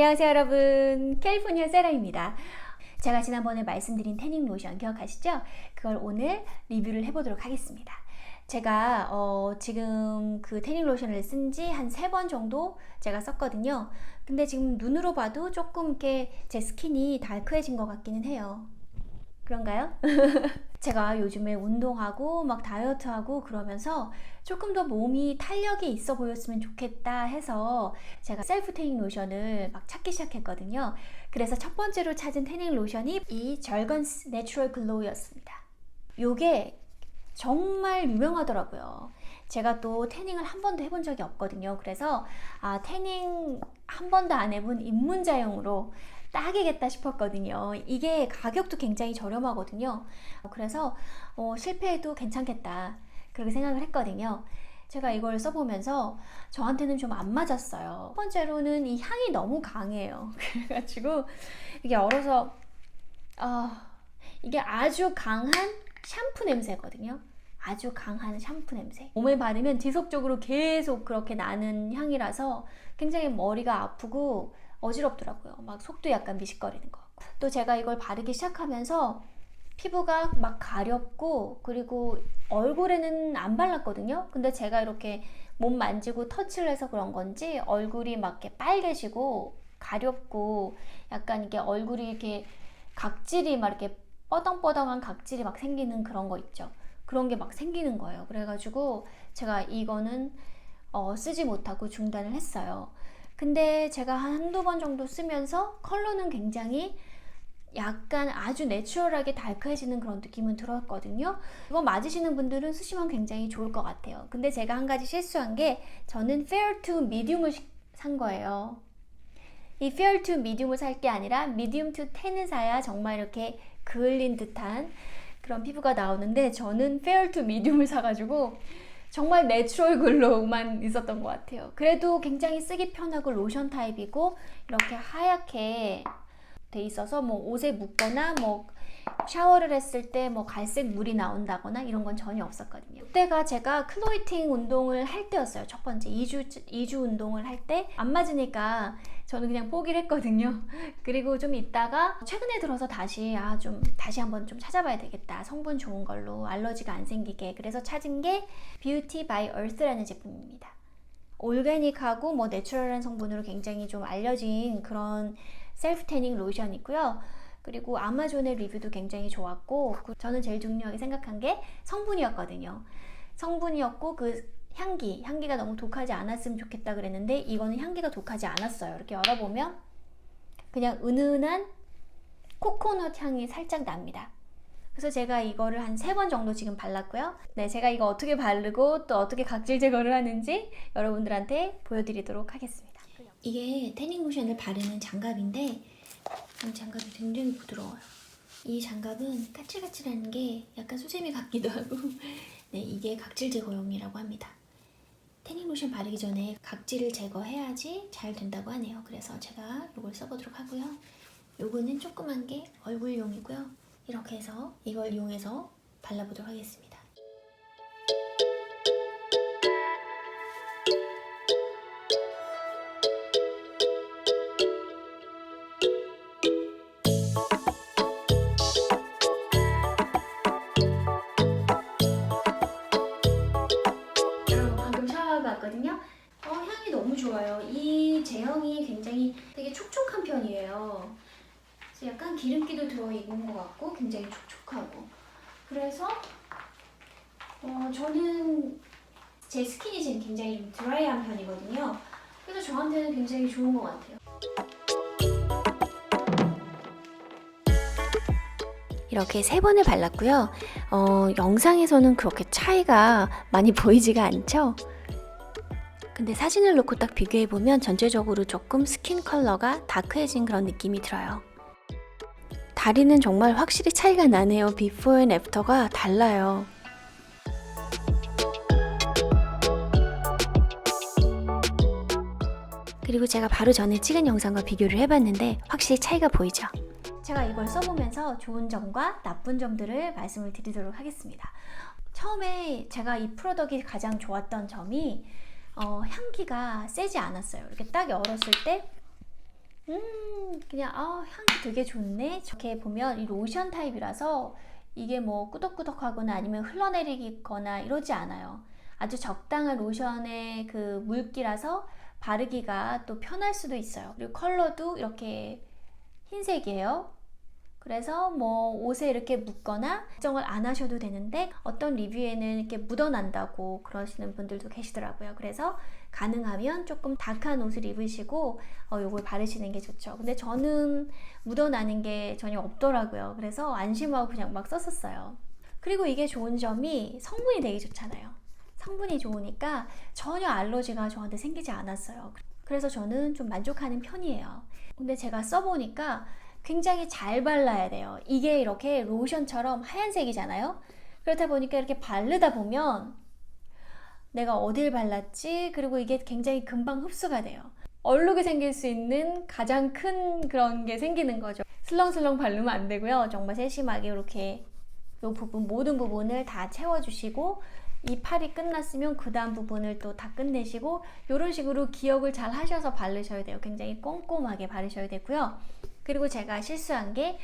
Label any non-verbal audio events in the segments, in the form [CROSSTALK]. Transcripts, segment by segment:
안녕하세요 여러분. 캘리포니아 세라입니다. 제가 지난번에 말씀드린 태닝 로션 기억하시죠? 그걸 오늘 리뷰를 해보도록 하겠습니다. 제가 어, 지금 그 태닝 로션을 쓴 지 한 세 번 정도 제가 썼거든요. 근데 지금 눈으로 봐도 조금 이렇게 제 스킨이 달크해진 것 같기는 해요 그런가요? [LAUGHS] 제가 요즘에 운동하고 막 다이어트하고 그러면서 조금 더 몸이 탄력이 있어 보였으면 좋겠다 해서 제가 셀프 태닝 로션을 막 찾기 시작했거든요. 그래서 첫 번째로 찾은 태닝 로션이 이 절건스 내추럴 글로우였습니다. 요게 정말 유명하더라고요. 제가 또 태닝을 한 번도 해본 적이 없거든요. 그래서 아, 태닝 한 번도 안 해본 입문자용으로 딱이겠다 싶었거든요. 이게 가격도 굉장히 저렴하거든요. 그래서 어, 실패해도 괜찮겠다. 그렇게 생각을 했거든요. 제가 이걸 써보면서 저한테는 좀 안 맞았어요. 첫 번째로는 이 향이 너무 강해요. [LAUGHS] 그래가지고 이게 얼어서 아 이게 아주 강한 샴푸 냄새거든요. 아주 강한 샴푸 냄새. 몸에 바르면 지속적으로 계속 그렇게 나는 향이라서 굉장히 머리가 아프고 어지럽더라고요. 막 속도 약간 미식거리는 것 같고. 또 제가 이걸 바르기 시작하면서 피부가 막 가렵고 그리고 얼굴에는 안 발랐거든요. 근데 제가 이렇게 몸 만지고 터치를 해서 그런 건지 얼굴이 막 이렇게 빨개지고 가렵고 약간 이게 얼굴이 이렇게 각질이 막 이렇게 뻐덩뻐덩한 각질이 막 생기는 그런 거 있죠. 그런 게 막 생기는 거예요. 그래가지고 제가 이거는 어, 쓰지 못하고 중단을 했어요. 근데 제가 한두 번 정도 쓰면서 컬러는 굉장히 약간 아주 내추럴하게 달크해지는 그런 느낌은 들었거든요. 이거 맞으시는 분들은 쓰시면 굉장히 좋을 것 같아요. 근데 제가 한 가지 실수한 게 저는 fair to medium을 산 거예요. 이 fair to medium을 살 게 아니라 medium to tan을 사야 정말 이렇게 그을린 듯한 그런 피부가 나오는데 저는 fair to medium을 사가지고 정말 내추럴 글로우만 있었던 것 같아요. 그래도 굉장히 쓰기 편하고 로션 타입이고 이렇게 하얗게 돼 있어서 뭐 옷에 묻거나 뭐 샤워를 했을 때 뭐 갈색 물이 나온다거나 이런 건 전혀 없었거든요. 그때가 제가 클로이팅 운동을 할 때였어요. 첫 번째 2주 2주 운동을 할 때 안 맞으니까 저는 그냥 포기를 했거든요. [LAUGHS] 그리고 좀 있다가 최근에 들어서 다시 아 좀 다시 한번 좀 찾아봐야 되겠다. 성분 좋은 걸로 알러지가 안 생기게. 그래서 찾은 게 뷰티 바이 얼스라는 제품입니다. 올게닉하고 뭐 내추럴한 성분으로 굉장히 좀 알려진 그런 셀프 태닝 로션이고요. 그리고 아마존의 리뷰도 굉장히 좋았고 저는 제일 중요하게 생각한 게 성분이었거든요. 성분이었고 그 향기, 향기가 너무 독하지 않았으면 좋겠다 그랬는데 이거는 향기가 독하지 않았어요. 이렇게 열어보면 그냥 은은한 코코넛 향이 살짝 납니다. 그래서 제가 이거를 한 세 번 정도 지금 발랐고요. 네, 제가 이거 어떻게 바르고 또 어떻게 각질 제거를 하는지 여러분들한테 보여드리도록 하겠습니다. 이게 태닝 로션을 바르는 장갑인데 이 장갑이 굉장히 부드러워요. 이 장갑은 까칠까칠한 게 약간 수세미 같기도 하고 [LAUGHS] 네, 이게 각질 제거용이라고 합니다. 태닝 로션 바르기 전에 각질을 제거해야지 잘 된다고 하네요. 그래서 제가 이걸 써보도록 하고요. 요거는 조그만 게 얼굴용이고요. 이렇게 해서 이걸 이용해서 발라보도록 하겠습니다. 약간 기름기도 들어있는 것 같고 굉장히 촉촉하고 그래서 어, 저는 제 스킨이 지금 굉장히 좀 드라이한 편이거든요. 그래서 저한테는 굉장히 좋은 것 같아요. 이렇게 세 번을 발랐고요. 어, 영상에서는 그렇게 차이가 많이 [LAUGHS] 보이지가 않죠? 근데 사진을 놓고 딱 비교해보면 전체적으로 조금 스킨 컬러가 다크해진 그런 느낌이 들어요. 다리는 정말 확실히 차이가 나네요. 비포 앤 애프터가 달라요. 그리고 제가 바로 전에 찍은 영상과 비교를 해봤는데 확실히 차이가 보이죠? 제가 이걸 써보면서 좋은 점과 나쁜 점들을 말씀을 드리도록 하겠습니다. 처음에 제가 이 프로덕이 가장 좋았던 점이 어, 향기가 세지 않았어요. 이렇게 딱 열었을 때 음, 그냥 아, 향이 되게 좋네. 저렇게 보면 이 로션 타입이라서 이게 뭐 꾸덕꾸덕하거나 아니면 흘러내리거나 이러지 않아요. 아주 적당한 로션의 그 물기라서 바르기가 또 편할 수도 있어요. 그리고 컬러도 이렇게 흰색이에요. 그래서 뭐 옷에 이렇게 묻거나 걱정을 안 하셔도 되는데 어떤 리뷰에는 이렇게 묻어난다고 그러시는 분들도 계시더라고요. 그래서 가능하면 조금 다크한 옷을 입으시고 어, 요걸 바르시는 게 좋죠. 근데 저는 묻어나는 게 전혀 없더라고요. 그래서 안심하고 그냥 막 썼었어요. 그리고 이게 좋은 점이 성분이 되게 좋잖아요. 성분이 좋으니까 전혀 알러지가 저한테 생기지 않았어요. 그래서 저는 좀 만족하는 편이에요. 근데 제가 써보니까 굉장히 잘 발라야 돼요. 이게 이렇게 로션처럼 하얀색이잖아요. 그렇다 보니까 이렇게 바르다 보면 내가 어딜 발랐지? 그리고 이게 굉장히 금방 흡수가 돼요. 얼룩이 생길 수 있는 가장 큰 그런 게 생기는 거죠. 슬렁슬렁 바르면 안 되고요. 정말 세심하게 이렇게 이 부분 모든 부분을 다 채워주시고 이 팔이 끝났으면 그 다음 부분을 또 다 끝내시고 이런 식으로 기억을 잘 하셔서 바르셔야 돼요. 굉장히 꼼꼼하게 바르셔야 되고요. 그리고 제가 실수한 게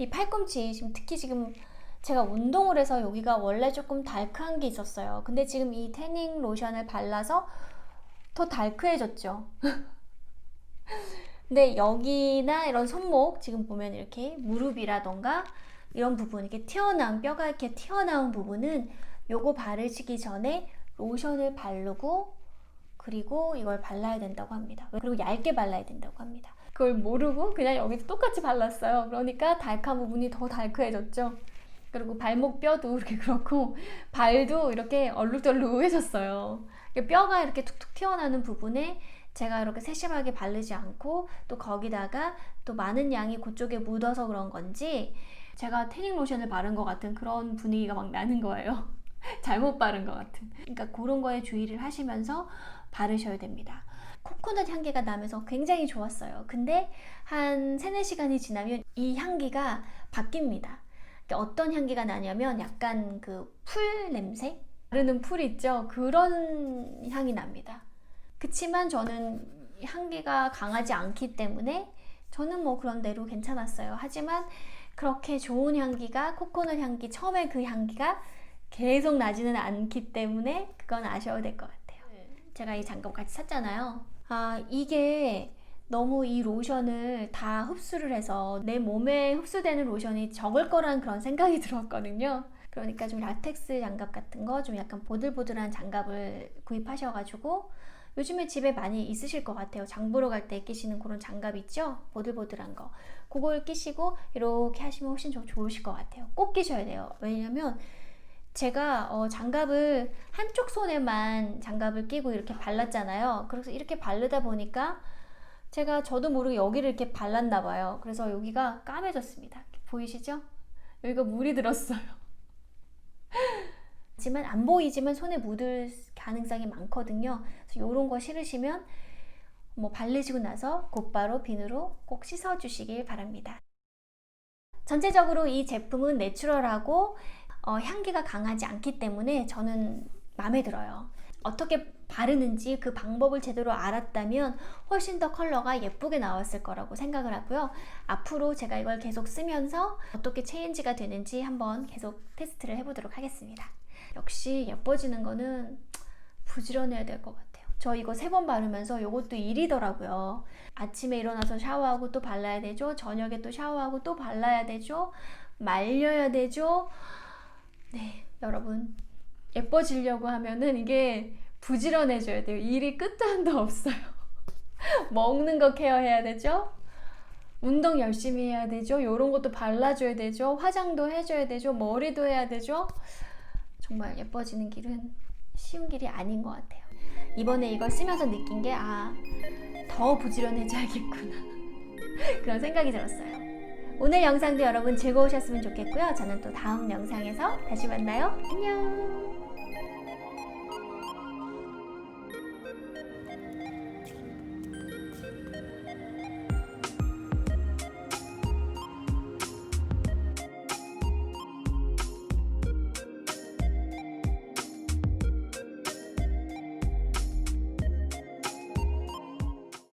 이 팔꿈치 지금 특히 지금 제가 운동을 해서 여기가 원래 조금 달크한 게 있었어요. 근데 지금 이 태닝 로션을 발라서 더 달크해졌죠. [LAUGHS] 근데 여기나 이런 손목 지금 보면 이렇게 무릎이라던가 이런 부분 이렇게 튀어나온 뼈가 이렇게 튀어나온 부분은 요거 바르시기 전에 로션을 바르고 그리고 이걸 발라야 된다고 합니다. 그리고 얇게 발라야 된다고 합니다. 그걸 모르고 그냥 여기도 똑같이 발랐어요. 그러니까 달크한 부분이 더 달크해졌죠. 그리고 발목 뼈도 [LAUGHS] 이렇게 그렇고 발도 이렇게 얼룩덜룩해졌어요. 뼈가 이렇게 툭툭 튀어나오는 부분에 제가 이렇게 세심하게 바르지 않고 또 거기다가 또 많은 양이 그쪽에 묻어서 그런 건지 제가 태닝 로션을 바른 것 같은 그런 분위기가 막 나는 거예요. [LAUGHS] 잘못 바른 것 같은. 그러니까 그런 거에 주의를 하시면서 바르셔야 됩니다. 코코넛 향기가 나면서 굉장히 좋았어요. 근데 한 3, 4시간이 지나면 이 향기가 바뀝니다. 어떤 향기가 나냐면 약간 그 풀 냄새? 바르는 풀 있죠? 그런 향이 납니다. 그치만 저는 향기가 강하지 않기 때문에 저는 뭐 그런 대로 괜찮았어요. 하지만 그렇게 좋은 향기가 코코넛 향기, 처음에 그 향기가 계속 나지는 않기 때문에 그건 아셔야 될 것 같아요. 제가 이 장갑 같이 샀잖아요. 아, 이게 너무 이 로션을 다 흡수를 해서 내 몸에 흡수되는 로션이 적을 거라는 그런 생각이 [LAUGHS] 들었거든요. 그러니까 좀 라텍스 장갑 같은 거 좀 약간 보들보들한 장갑을 구입하셔가지고 요즘에 집에 많이 있으실 것 같아요. 장 보러 갈 때 끼시는 그런 장갑 있죠? 보들보들한 거. 그걸 끼시고 이렇게 하시면 훨씬 더 좋으실 것 같아요. 꼭 끼셔야 돼요. 왜냐면 제가 어, 장갑을 한쪽 손에만 장갑을 끼고 이렇게 발랐잖아요. 그래서 이렇게 바르다 보니까 제가 저도 모르게 여기를 이렇게 발랐나 봐요. 그래서 여기가 까매졌습니다. 보이시죠? 여기가 물이 들었어요. [LAUGHS] 하지만 안 보이지만 손에 묻을 가능성이 많거든요. 이런 거 싫으시면 뭐 바르시고 나서 곧바로 비누로 꼭 씻어 주시길 바랍니다. 전체적으로 이 제품은 내추럴하고 어, 향기가 강하지 않기 때문에 저는 마음에 들어요. 어떻게 바르는지 그 방법을 제대로 알았다면 훨씬 더 컬러가 예쁘게 나왔을 거라고 생각을 하고요. 앞으로 제가 이걸 계속 쓰면서 어떻게 체인지가 되는지 한번 계속 테스트를 해보도록 하겠습니다. 역시 예뻐지는 거는 부지런해야 될 것 같아요. 저 이거 세 번 바르면서 이것도 일이더라고요. 아침에 일어나서 샤워하고 또 발라야 되죠. 저녁에 또 샤워하고 또 발라야 되죠. 말려야 되죠. 네, 여러분 예뻐지려고 하면은 이게 부지런해져야 돼요. 일이 끝도 한도 없어요. [LAUGHS] 먹는 거 케어해야 되죠. 운동 열심히 해야 되죠. 이런 것도 발라줘야 되죠. 화장도 해줘야 되죠. 머리도 해야 되죠. 정말 예뻐지는 길은 쉬운 길이 아닌 것 같아요. 이번에 이걸 쓰면서 느낀 게, 아, 더 부지런해져야겠구나. [LAUGHS] 그런 생각이 들었어요. 오늘 영상도 여러분 즐거우셨으면 좋겠고요. 저는 또 다음 영상에서 다시 만나요. 안녕!